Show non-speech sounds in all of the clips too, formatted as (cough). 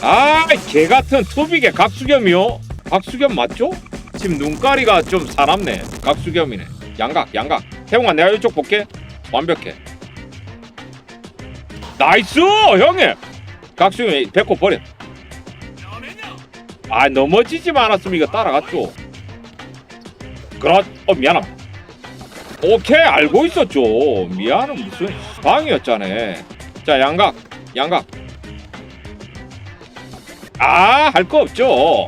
아 개 같은 투빅의 각수겸이요. 각수겸 맞죠? 지금 눈가리가 좀 사납네. 각수겸이네. 양각 양각. 태웅아 내가 이쪽 볼게. 완벽해. 나이스! 형님! 각수겸 배꼽 버려. 아 넘어지지만 않았으면 이거 따라갔죠. 그렇 어 미안합니다 오케이 알고 있었죠. 미안은 무슨 방이었잖아. 자 양각 양각 아 할 거 없죠.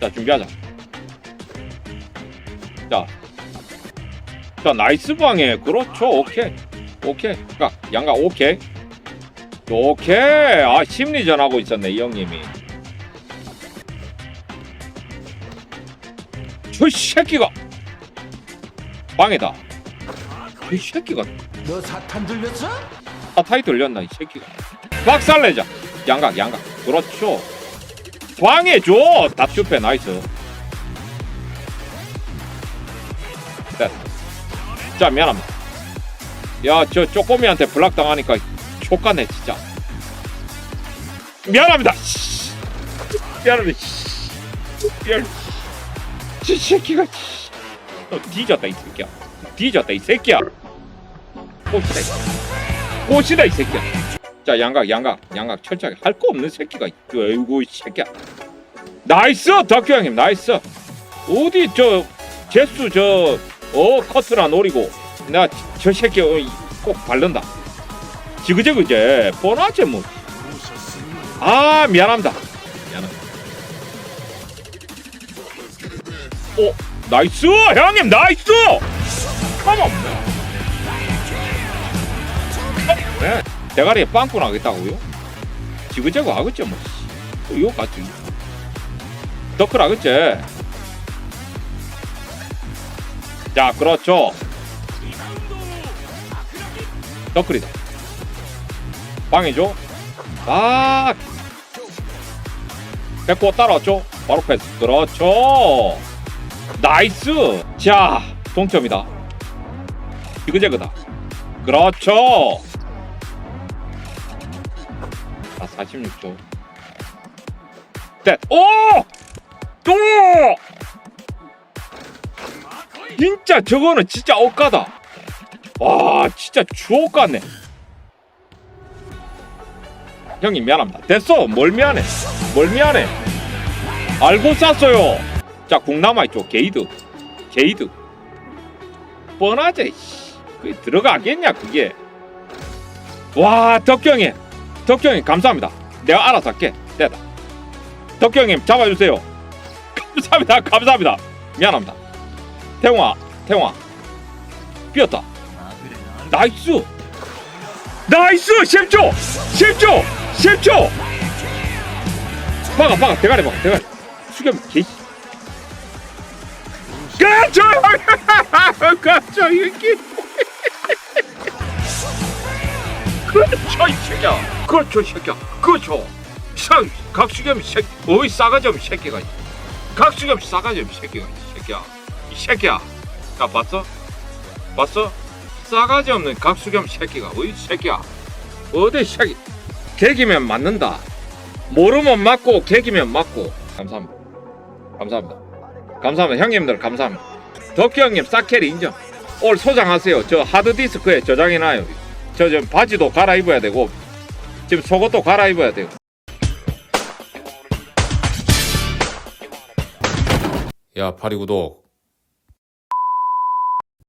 자 준비하자. 자, 자 나이스 방에 그렇죠. 오케이. 오케이. 가 양각 오케이. 오케이. 아 심리전 하고 있었네 이 형님이. 저 새끼가. 방에다. 이 새끼가. 너 사탄 들렸어? 사타이 들렸나 이 새끼가 박살내자. 양각 양각. 그렇죠. 광해줘. 답주패 나이스. 됐다 자 미안합니다. 야 저 쪼꼬미한테 블락 당하니까 촉가네 진짜. 미안합니다. 씨. 미안합니다. 씨. 미안 이 새끼가 씨. 너 뒤졌다 이 새끼야. 뒤졌다 이 새끼야. 꼬시다 이 꼬시다 이 새끼야 자 양각 양각 양각. 철저하게. 할 거 없는 새끼가. 아이고 이 새끼야. 나이스! 덕규 형님 나이스. 어디 저 제수 저어 커트라 노리고. 내가 저 새끼 어, 꼭 바른다. 지그재그 이제. 뻔하지 뭐아 미안합니다. 미안합니다. 오 나이스! 형님 나이스! 가만 네. 대가리에 빵꾸 나겠다고요? 지그재그 하겠죠 뭐. 씨. 이거 같지 더클 하겠지? 자 그렇죠. 더클이다. 빵이죠? 아! 배꼽 따라왔죠? 바로 패스. 그렇죠. 나이스! 자 동점이다. 지그재그다. 그렇죠 아 46초 넷 오! 또! 진짜 저거는 진짜 억까다. 와 진짜 주옥 같네. 형님 미안합니다. 됐어. 뭘 미안해? 뭘 미안해? 알고 쌌어요. 자 국남아 있죠. 게이드. 게이드. 뻔하지 씨. 그게 들어가겠냐 그게? 와 덕경이 덕경이 감사합니다. 내가 알아서 할게. 됐다. 덕경님 잡아주세요. 감사합니다. (laughs) 감사합니다. 미안합니다. 태웅아 태웅아. 삐었다. 나이스! 나이스! 10초! 10초! 10초! 박아 박아. 대가리 박아 대가리. 수겸 개 가져 가져 (laughs) 이게 그렇죠 이 새끼야. 그렇죠 이 새끼야. 그렇죠. 사 각수겸 새끼 어이 싸가지 없는 새끼가 각수겸 싸가지 없는 새끼가 이 새끼야. 이 새끼야. 야 봤어? 봤어? 싸가지 없는 각수겸 새끼가 어이 새끼야. 어디 새끼? 개기면 맞는다. 모르면 맞고 개기면 맞고. 감사합니다. 감사합니다. 감사합니다. 형님들 감사합니다. 덕기 형님 싹캐리 인정. 올 소장하세요. 저 하드디스크에 저장해놔요 저좀 바지도 갈아입어야 되고 지금 속옷도 갈아입어야 돼요. 야 파리 구독